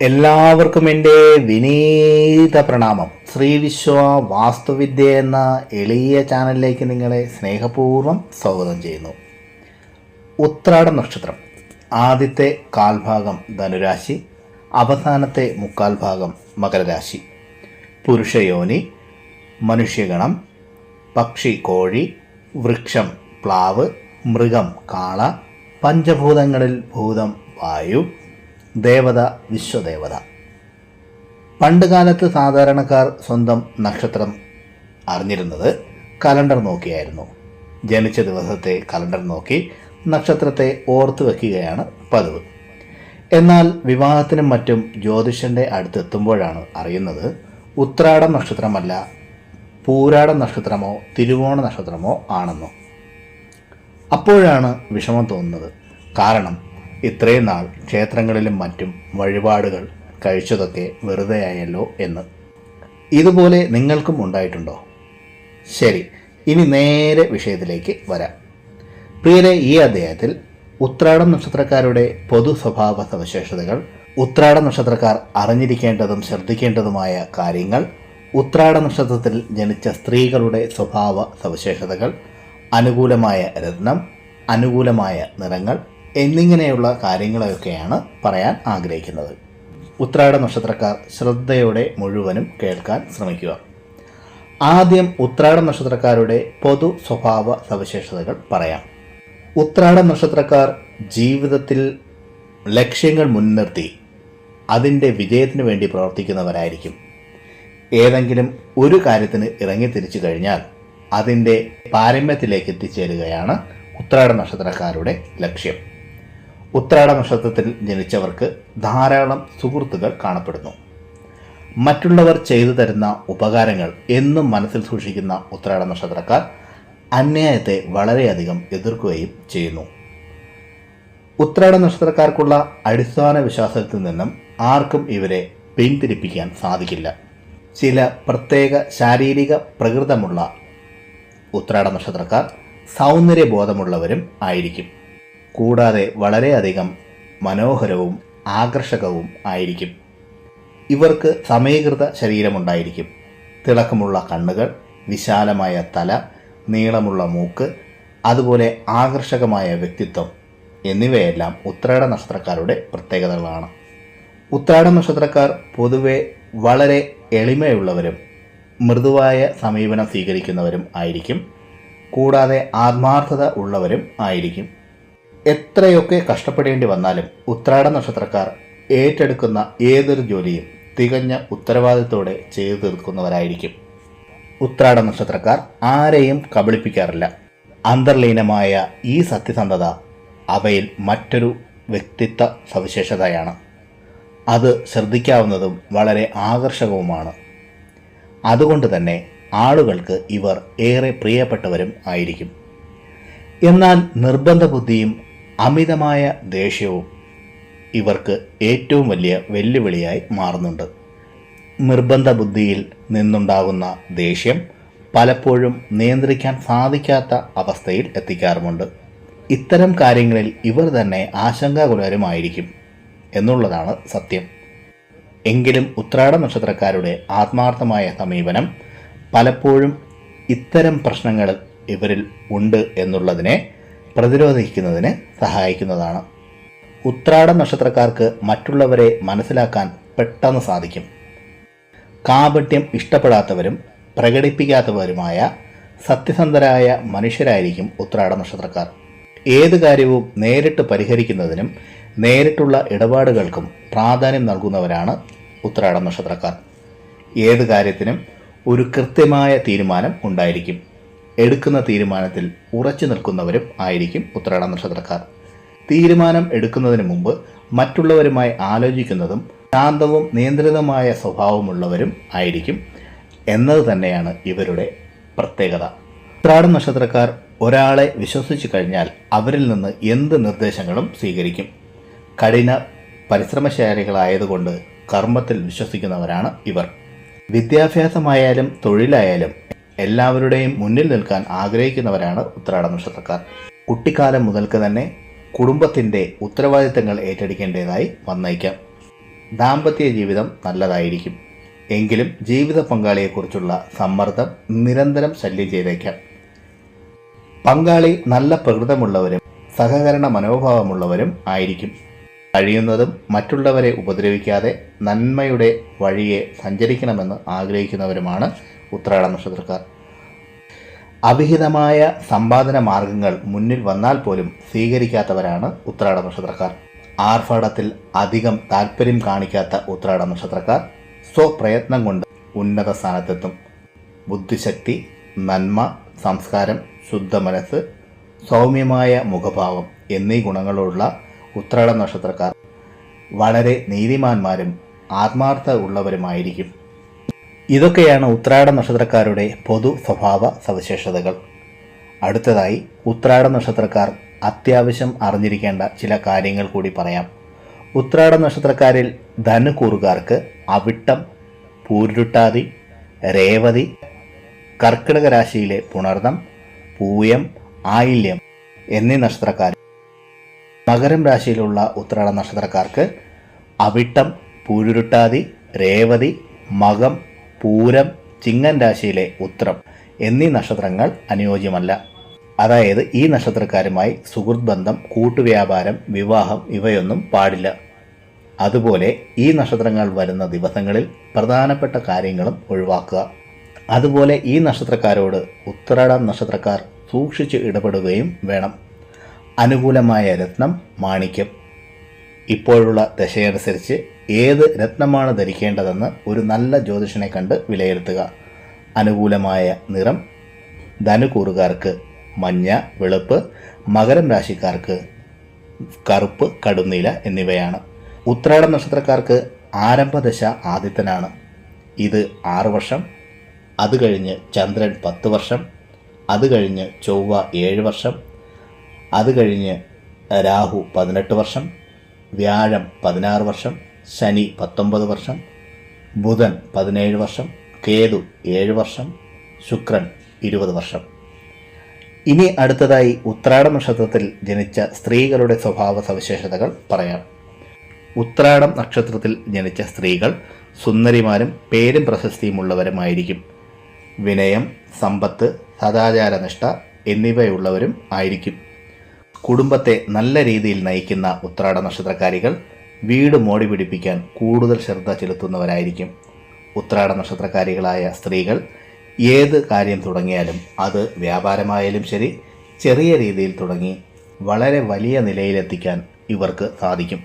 എല്ലാവർക്കും എന്റെ വിനീത പ്രണാമം. ശ്രീ വിശ്വ വാസ്തുവിദ്യ എന്ന എളിയ ചാനലിലേക്ക് നിങ്ങളെ സ്നേഹപൂർവം സ്വാഗതം ചെയ്യുന്നു. ഉത്രാട നക്ഷത്രം ആദ്യത്തെ കാൽഭാഗം ധനുരാശി അവസാനത്തെ മുക്കാൽ ഭാഗം മകരരാശി. പുരുഷയോനി മനുഷ്യഗണം പക്ഷി കോഴി വൃക്ഷം പ്ലാവ് മൃഗം കാള പഞ്ചഭൂതങ്ങളിൽ ഭൂതം വായു ദേവത വിശ്വദേവത. പണ്ടുകാലത്ത് സാധാരണക്കാർ സ്വന്തം നക്ഷത്രം അറിഞ്ഞിരുന്നത് കലണ്ടർ നോക്കിയായിരുന്നു. ജനിച്ച ദിവസത്തെ കലണ്ടർ നോക്കി നക്ഷത്രത്തെ ഓർത്തു വയ്ക്കുകയാണ് പതിവ്. എന്നാൽ വിവാഹത്തിനും മറ്റും ജ്യോതിഷന്റെ അടുത്തെത്തുമ്പോഴാണ് അറിയുന്നത് ഉത്രാടം നക്ഷത്രമല്ല പൂരാടം നക്ഷത്രമോ തിരുവോണ നക്ഷത്രമോ ആണെന്നോ. അപ്പോഴാണ് വിഷമം തോന്നുന്നത്. കാരണം ഇത്രയും നാൾ ക്ഷേത്രങ്ങളിലും മറ്റും വഴിപാടുകൾ കഴിച്ചതൊക്കെ വെറുതെയായല്ലോ എന്ന്. ഇതുപോലെ നിങ്ങൾക്കും ഉണ്ടായിട്ടുണ്ടോ? ശരി ഇനി നേരെ വിഷയത്തിലേക്ക് വരാം. പ്രിയരെ ഈ അധ്യായത്തിൽ ഉത്രാടം നക്ഷത്രക്കാരുടെ പൊതു സ്വഭാവ സവിശേഷതകൾ ഉത്രാട നക്ഷത്രക്കാർ അറിഞ്ഞിരിക്കേണ്ടതും ശ്രദ്ധിക്കേണ്ടതുമായ കാര്യങ്ങൾ ഉത്രാട നക്ഷത്രത്തിൽ ജനിച്ച സ്ത്രീകളുടെ സ്വഭാവ സവിശേഷതകൾ അനുകൂലമായ രത്നം അനുകൂലമായ നിറങ്ങൾ എന്നിങ്ങനെയുള്ള കാര്യങ്ങളെയൊക്കെയാണ് പറയാൻ ആഗ്രഹിക്കുന്നത്. ഉത്രാട നക്ഷത്രക്കാർ ശ്രദ്ധയോടെ മുഴുവനും കേൾക്കാൻ ശ്രമിക്കുക. ആദ്യം ഉത്രാട നക്ഷത്രക്കാരുടെ പൊതു സ്വഭാവ സവിശേഷതകൾ പറയാം. ഉത്രാട നക്ഷത്രക്കാർ ജീവിതത്തിൽ ലക്ഷ്യങ്ങൾ മുൻനിർത്തി അതിന്റെ വിജയത്തിന് വേണ്ടി പ്രവർത്തിക്കുന്നവരായിരിക്കും. ഏതെങ്കിലും ഒരു കാര്യത്തിന് ഇറങ്ങിത്തിരിച്ചു കഴിഞ്ഞാൽ അതിന്റെ പാരമ്യത്തിലേക്ക് എത്തിച്ചേരുകയാണ് ഉത്രാട നക്ഷത്രക്കാരുടെ ലക്ഷ്യം. ഉത്രാട നക്ഷത്രത്തിൽ ജനിച്ചവർക്ക് ധാരാളം സുഹൃത്തുക്കൾ കാണപ്പെടുന്നു. മറ്റുള്ളവർ ചെയ്തു തരുന്ന ഉപകാരങ്ങൾ എന്നും മനസ്സിൽ സൂക്ഷിക്കുന്ന ഉത്രാട നക്ഷത്രക്കാർ അന്യായത്തെ വളരെയധികം എതിർക്കുകയും ചെയ്യുന്നു. ഉത്രാട നക്ഷത്രക്കാർക്കുള്ള അടിസ്ഥാന വിശ്വാസത്തിൽ നിന്നും ആർക്കും ഇവരെ പിന്തിരിപ്പിക്കാൻ സാധിക്കില്ല. ചില പ്രത്യേക ശാരീരിക പ്രകൃതമുള്ള ഉത്രാട നക്ഷത്രക്കാർ സൗന്ദര്യബോധമുള്ളവരും ആയിരിക്കും. കൂടാതെ വളരെയധികം മനോഹരവും ആകർഷകവും ആയിരിക്കും. ഇവർക്ക് സമീകൃത ശരീരമുണ്ടായിരിക്കും. തിളക്കമുള്ള കണ്ണുകൾ വിശാലമായ തല നീളമുള്ള മൂക്ക് അതുപോലെ ആകർഷകമായ വ്യക്തിത്വം എന്നിവയെല്ലാം ഉത്രാട നക്ഷത്രക്കാരുടെ പ്രത്യേകതകളാണ്. ഉത്രാട നക്ഷത്രക്കാർ പൊതുവെ വളരെ എളിമയുള്ളവരും മൃദുവായ സമീപനം സ്വീകരിക്കുന്നവരും ആയിരിക്കും. കൂടാതെ ആത്മാർത്ഥത ഉള്ളവരും ആയിരിക്കും. എത്രയൊക്കെ കഷ്ടപ്പെടേണ്ടി വന്നാലും ഉത്രാട നക്ഷത്രക്കാർ ഏറ്റെടുക്കുന്ന ഏതൊരു ജോലിയും തികഞ്ഞ ഉത്തരവാദിത്തോടെ ചെയ്തു തീർക്കുന്നവരായിരിക്കും. ഉത്രാട നക്ഷത്രക്കാർ ആരെയും കബളിപ്പിക്കാറില്ല. അന്തർലീനമായ ഈ സത്യസന്ധത അവയിൽ മറ്റൊരു വ്യക്തിത്വ സവിശേഷതയാണ്. അത് ശ്രദ്ധിക്കാവുന്നതും വളരെ ആകർഷകവുമാണ്. അതുകൊണ്ട് തന്നെ ആളുകൾക്ക് ഇവർ ഏറെ പ്രിയപ്പെട്ടവരും ആയിരിക്കും. എന്നാൽ നിർബന്ധ ബുദ്ധിയും അമിതമായ ദേഷ്യവും ഇവർക്ക് ഏറ്റവും വലിയ വെല്ലുവിളിയായി മാറുന്നുണ്ട്. നിർബന്ധ ബുദ്ധിയിൽ നിന്നുണ്ടാകുന്ന ദേഷ്യം പലപ്പോഴും നിയന്ത്രിക്കാൻ സാധിക്കാത്ത അവസ്ഥയിൽ എത്തിക്കാറുമുണ്ട്. ഇത്തരം കാര്യങ്ങളിൽ ഇവർ തന്നെ ആശങ്കാകുലരുമായിരിക്കും എന്നുള്ളതാണ് സത്യം. എങ്കിലും ഉത്രാട നക്ഷത്രക്കാരുടെ ആത്മാർത്ഥമായ സമീപനം പലപ്പോഴും ഇത്തരം പ്രശ്നങ്ങൾ ഇവരിൽ ഉണ്ട് എന്നുള്ളതിനെ പ്രതിരോധിക്കുന്നതിന് സഹായിക്കുന്നതാണ്. ഉത്രാട നക്ഷത്രക്കാർക്ക് മറ്റുള്ളവരെ മനസ്സിലാക്കാൻ പെട്ടെന്ന് സാധിക്കും. കാപട്യം ഇഷ്ടപ്പെടാത്തവരും പ്രകടിപ്പിക്കാത്തവരുമായ സത്യസന്ധരായ മനുഷ്യരായിരിക്കും ഉത്രാട നക്ഷത്രക്കാർ. ഏത് കാര്യവും നേരിട്ട് പരിഹരിക്കുന്നതിനും നേരിട്ടുള്ള ഇടപാടുകൾക്കും പ്രാധാന്യം നൽകുന്നവരാണ് ഉത്രാട നക്ഷത്രക്കാർ. ഏത് കാര്യത്തിനും ഒരു കൃത്യമായ തീരുമാനം ഉണ്ടായിരിക്കും. എടുക്കുന്ന തീരുമാനത്തിൽ ഉറച്ചു നിൽക്കുന്നവരും ആയിരിക്കും ഉത്രാട നക്ഷത്രക്കാർ. തീരുമാനം എടുക്കുന്നതിന് മുമ്പ് മറ്റുള്ളവരുമായി ആലോചിക്കുന്നതും ശാന്തവും നിയന്ത്രിതമായ സ്വഭാവമുള്ളവരും ആയിരിക്കും എന്നത് തന്നെയാണ് ഇവരുടെ പ്രത്യേകത. ഉത്രാട നക്ഷത്രക്കാർ ഒരാളെ വിശ്വസിച്ചു കഴിഞ്ഞാൽ അവരിൽ നിന്ന് എന്ത് നിർദ്ദേശങ്ങളും സ്വീകരിക്കും. കഠിന പരിശ്രമശാലികളായതുകൊണ്ട് കർമ്മത്തിൽ വിശ്വസിക്കുന്നവരാണ് ഇവർ. വിദ്യാഭ്യാസമായാലും തൊഴിലായാലും എല്ലാവരുടെയും മുന്നിൽ നിൽക്കാൻ ആഗ്രഹിക്കുന്നവരാണ് ഉത്രാട നക്ഷത്രക്കാർ. കുട്ടിക്കാലം മുതൽക്ക് തന്നെ കുടുംബത്തിന്റെ ഉത്തരവാദിത്തങ്ങൾ ഏറ്റെടുക്കേണ്ടതായി വന്നേക്കാം. ദാമ്പത്യ ജീവിതം നല്ലതായിരിക്കും. എങ്കിലും ജീവിത പങ്കാളിയെക്കുറിച്ചുള്ള സമ്മർദ്ദം നിരന്തരം ശല്യം ചെയ്തേക്കാം. പങ്കാളി നല്ല പ്രകൃതമുള്ളവരും സഹകരണ മനോഭാവമുള്ളവരും ആയിരിക്കും. കഴിയുന്നതും മറ്റുള്ളവരെ ഉപദ്രവിക്കാതെ നന്മയുടെ വഴിയെ സഞ്ചരിക്കണമെന്ന് ആഗ്രഹിക്കുന്നവരുമാണ് ഉത്രാട നക്ഷത്രക്കാർ. അവിഹിതമായ സമ്പാദന മാർഗങ്ങൾ മുന്നിൽ വന്നാൽ പോലും സ്വീകരിക്കാത്തവരാണ് ഉത്രാട നക്ഷത്രക്കാർ. ആർഭാടത്തിൽ അധികം താല്പര്യം കാണിക്കാത്ത ഉത്രാട നക്ഷത്രക്കാർ സ്വപ്രയത്നം കൊണ്ട് ഉന്നത സ്ഥാനത്തെത്തും. ബുദ്ധിശക്തി നന്മ സംസ്കാരം ശുദ്ധ മനസ്സ് സൗമ്യമായ മുഖഭാവം എന്നീ ഗുണങ്ങളുള്ള ഉത്രാട നക്ഷത്രക്കാർ വളരെ നീതിമാന്മാരും ആത്മാർത്ഥ ഉള്ളവരുമായിരിക്കും. ഇതൊക്കെയാണ് ഉത്രാട നക്ഷത്രക്കാരുടെ പൊതു സ്വഭാവ സവിശേഷതകൾ. അടുത്തതായി ഉത്രാട നക്ഷത്രക്കാർ അത്യാവശ്യം അറിഞ്ഞിരിക്കേണ്ട ചില കാര്യങ്ങൾ കൂടി പറയാം. ഉത്രാട നക്ഷത്രക്കാരിൽ ധനുകൂറുകാർക്ക് അവിട്ടം പൂരുട്ടാതി രേവതി കർക്കിടക രാശിയിലെ പുണർദം പൂയം ആയില്യം എന്നീ നക്ഷത്രക്കാർ. മകരം രാശിയിലുള്ള ഉത്രാട നക്ഷത്രക്കാർക്ക് അവിട്ടം പൂരുരുട്ടാതി രേവതി മകം പൂരം ചിങ്ങൻ രാശിയിലെ ഉത്രം എന്നീ നക്ഷത്രങ്ങൾ അനുയോജ്യമല്ല. അതായത് ഈ നക്ഷത്രക്കാരുമായി സുഹൃത്ത് ബന്ധം കൂട്ടുവ്യാപാരം വിവാഹം ഇവയൊന്നും പാടില്ല. അതുപോലെ ഈ നക്ഷത്രങ്ങൾ വരുന്ന ദിവസങ്ങളിൽ പ്രധാനപ്പെട്ട കാര്യങ്ങളും ഒഴിവാക്കുക. അതുപോലെ ഈ നക്ഷത്രക്കാരോട് ഉത്തരാടം നക്ഷത്രക്കാർ സൂക്ഷിച്ച് ഇടപെടുകയും വേണം. അനുകൂലമായ രത്നം മാണിക്യം. ഇപ്പോഴുള്ള ദശയനുസരിച്ച് ഏത് രത്നമാണ് ധരിക്കേണ്ടതെന്ന് ഒരു നല്ല ജ്യോതിഷനെ കണ്ട് വിലയിരുത്തുക. അനുകൂലമായ നിറം ധനുകൂറുകാർക്ക് മഞ്ഞ വെളുപ്പ് മകരം രാശിക്കാർക്ക് കറുപ്പ് കടുന്നീല എന്നിവയാണ്. ഉത്രാടം നക്ഷത്രക്കാർക്ക് ആരംഭദശ ആദിത്യനാണ്. ഇത് ആറ് വർഷം അത് കഴിഞ്ഞ് ചന്ദ്രൻ പത്ത് വർഷം അത് കഴിഞ്ഞ് ചൊവ്വ ഏഴ് വർഷം അത് കഴിഞ്ഞ് രാഹു പതിനെട്ട് വർഷം വ്യാഴം പതിനാറ് വർഷം ശനി പത്തൊമ്പത് വർഷം ബുധൻ പതിനേഴ് വർഷം കേതു ഏഴ് വർഷം ശുക്രൻ ഇരുപത് വർഷം. ഇനി അടുത്തതായി ഉത്രാട നക്ഷത്രത്തിൽ ജനിച്ച സ്ത്രീകളുടെ സ്വഭാവ സവിശേഷതകൾ പറയാം. ഉത്രാടം നക്ഷത്രത്തിൽ ജനിച്ച സ്ത്രീകൾ സുന്ദരിമാരും പേരും പ്രശസ്തിയുമുള്ളവരുമായിരിക്കും വിനയം സമ്പത്ത് സദാചാരനിഷ്ഠ എന്നിവയുള്ളവരും ആയിരിക്കും. കുടുംബത്തെ നല്ല രീതിയിൽ നയിക്കുന്ന ഉത്രാട നക്ഷത്രക്കാരികൾ വീട് മോടി പിടിപ്പിക്കാൻ കൂടുതൽ ശ്രദ്ധ ചെലുത്തുന്നവരായിരിക്കും ഉത്രാട നക്ഷത്രക്കാരികളായ സ്ത്രീകൾ. ഏത് കാര്യം തുടങ്ങിയാലും അത് വ്യാപാരമായാലും ശരി ചെറിയ രീതിയിൽ തുടങ്ങി വളരെ വലിയ നിലയിലെത്തിക്കാൻ ഇവർക്ക് സാധിക്കും.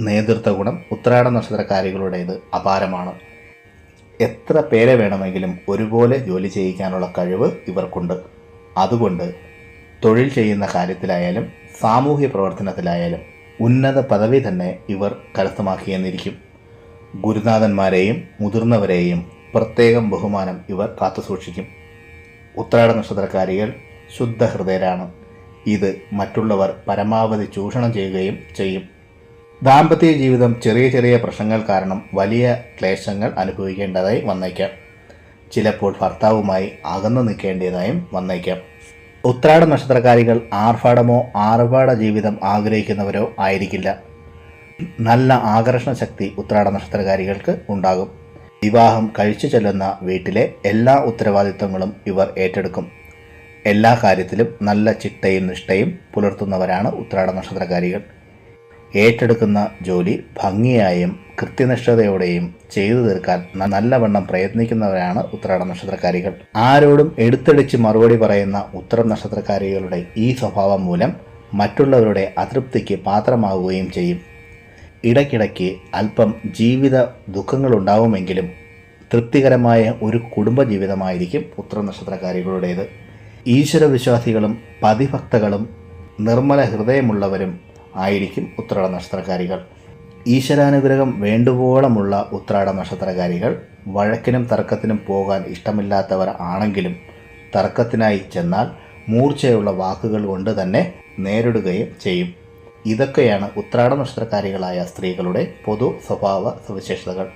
നേതൃത്വ ഗുണം ഉത്രാട നക്ഷത്രക്കാരികളുടേത് അപാരമാണ്. എത്ര പേരെ വേണമെങ്കിലും ഒരുപോലെ ജോലി ചെയ്യിക്കാനുള്ള കഴിവ് ഇവർക്കുണ്ട്. അതുകൊണ്ട് തൊഴിൽ ചെയ്യുന്ന കാര്യത്തിലായാലും സാമൂഹ്യ പ്രവർത്തനത്തിലായാലും ഉന്നത പദവി തന്നെ ഇവർ കരസ്ഥമാക്കിയെന്നിരിക്കും. ഗുരുനാഥന്മാരെയും മുതിർന്നവരെയും പ്രത്യേകം ബഹുമാനം ഇവർ കാത്തുസൂക്ഷിക്കും. ഉത്രാട നക്ഷത്രക്കാരികൾ ശുദ്ധ ഹൃദയരാണ് ഇത് മറ്റുള്ളവർ പരമാവധി ചൂഷണം ചെയ്യുകയും ചെയ്യും. ദാമ്പത്യ ജീവിതം ചെറിയ ചെറിയ പ്രശ്നങ്ങൾ കാരണം വലിയ ക്ലേശങ്ങൾ അനുഭവിക്കേണ്ടതായി വന്നേക്കാം. ചിലപ്പോൾ ഭർത്താവുമായി അകന്നു നിൽക്കേണ്ടതായും വന്നേക്കാം. ഉത്രാട നക്ഷത്രക്കാരികൾ ആർഭാടമോ ആർഭാട ജീവിതം ആഗ്രഹിക്കുന്നവരോ ആയിരിക്കില്ല. നല്ല ആകർഷണ ശക്തി ഉത്രാട നക്ഷത്രകാരികൾക്ക് ഉണ്ടാകും. വിവാഹം കഴിച്ചു ചെല്ലുന്ന വീട്ടിലെ എല്ലാ ഉത്തരവാദിത്വങ്ങളും ഇവർ ഏറ്റെടുക്കും. എല്ലാ കാര്യത്തിലും നല്ല ചിട്ടയും നിഷ്ഠയും പുലർത്തുന്നവരാണ് ഉത്രാട നക്ഷത്രകാരികൾ. ഏറ്റെടുക്കുന്ന ജോലി ഭംഗിയായും കൃത്യനിഷ്ഠതയോടെയും ചെയ്തു തീർക്കാൻ നല്ലവണ്ണം പ്രയത്നിക്കുന്നവരാണ് ഉത്രാട നക്ഷത്രക്കാരികൾ. ആരോടും എടുത്തടിച്ച് മറുപടി പറയുന്ന ഉത്തരം നക്ഷത്രക്കാരികളുടെ ഈ സ്വഭാവം മൂലം മറ്റുള്ളവരുടെ അതൃപ്തിക്ക് പാത്രമാവുകയും ചെയ്യും. ഇടയ്ക്കിടയ്ക്ക് അല്പം ജീവിത ദുഃഖങ്ങളുണ്ടാവുമെങ്കിലും തൃപ്തികരമായ ഒരു കുടുംബജീവിതമായിരിക്കും ഉത്തര നക്ഷത്രക്കാരികളുടേത്. ഈശ്വരവിശ്വാസികളും പതിഭക്തകളും നിർമ്മല ഹൃദയമുള്ളവരും ആയിരിക്കും ഉത്രാട നക്ഷത്രക്കാരികൾ. ഈശ്വരാനുഗ്രഹം വേണ്ടുവോളമുള്ള ഉത്രാട നക്ഷത്രകാരികൾ വഴക്കിനും തർക്കത്തിനും പോകാൻ ഇഷ്ടമില്ലാത്തവർ ആണെങ്കിലും തർക്കത്തിനായി ചെന്നാൽ മൂർച്ചയുള്ള വാക്കുകൾ കൊണ്ട് തന്നെ നേരിടുകയും ചെയ്യും. ഇതൊക്കെയാണ് ഉത്രാട നക്ഷത്രക്കാരികളായ സ്ത്രീകളുടെ പൊതു സ്വഭാവ സവിശേഷതകൾ.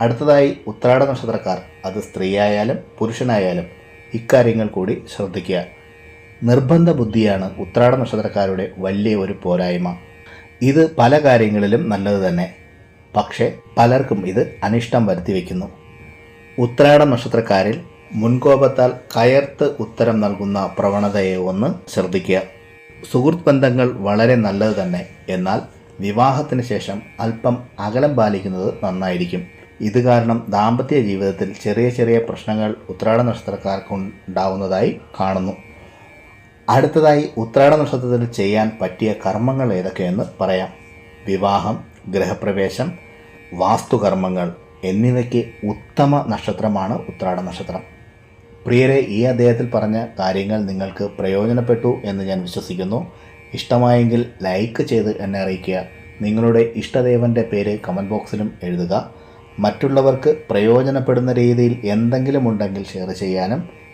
അടുത്തതായി ഉത്രാട നക്ഷത്രക്കാർ. അത് സ്ത്രീയായാലും പുരുഷനായാലും ഇക്കാര്യങ്ങൾ കൂടി ശ്രദ്ധിക്കുക. നിർബന്ധ ബുദ്ധിയാണ് ഉത്രാട നക്ഷത്രക്കാരുടെ വലിയ ഒരു പോരായ്മ. ഇത് പല കാര്യങ്ങളിലും നല്ലത് തന്നെ. പക്ഷേ പലർക്കും ഇത് അനിഷ്ടം വരുത്തി വയ്ക്കുന്നു ഉത്രാട നക്ഷത്രക്കാരിൽ മുൻകോപത്താൽ കയർത്ത് ഉത്തരം നൽകുന്ന പ്രവണതയെ ഒന്ന് ശ്രദ്ധിക്കുക. സുഹൃത്ത് ബന്ധങ്ങൾ വളരെ നല്ലത് തന്നെ. എന്നാൽ വിവാഹത്തിന് ശേഷം അല്പം അകലം പാലിക്കുന്നത് നന്നായിരിക്കും. ഇത് കാരണം ദാമ്പത്യ ജീവിതത്തിൽ ചെറിയ ചെറിയ പ്രശ്നങ്ങൾ ഉത്രാട നക്ഷത്രക്കാർക്ക് ഉണ്ടാവുന്നതായി കാണുന്നു. അടുത്തതായി ഉത്രാട നക്ഷത്രത്തിൽ ചെയ്യാൻ പറ്റിയ കർമ്മങ്ങൾ ഏതൊക്കെയെന്ന് പറയാം. വിവാഹം ഗൃഹപ്രവേശം വാസ്തുകർമ്മങ്ങൾ എന്നിവയ്ക്ക് ഉത്തമ നക്ഷത്രമാണ് ഉത്രാട നക്ഷത്രം. പ്രിയരെ ഈ അദ്ദേഹത്തിൽ പറഞ്ഞ കാര്യങ്ങൾ നിങ്ങൾക്ക് പ്രയോജനപ്പെട്ടു എന്ന് ഞാൻ വിശ്വസിക്കുന്നു. ഇഷ്ടമായെങ്കിൽ ലൈക്ക് ചെയ്ത് എന്നെ അറിയിക്കുക. നിങ്ങളുടെ ഇഷ്ടദേവന്റെ പേര് കമന്റ് ബോക്സിലും എഴുതുക. മറ്റുള്ളവർക്ക് പ്രയോജനപ്പെടുന്ന രീതിയിൽ എന്തെങ്കിലും ഉണ്ടെങ്കിൽ ഷെയർ ചെയ്യാനും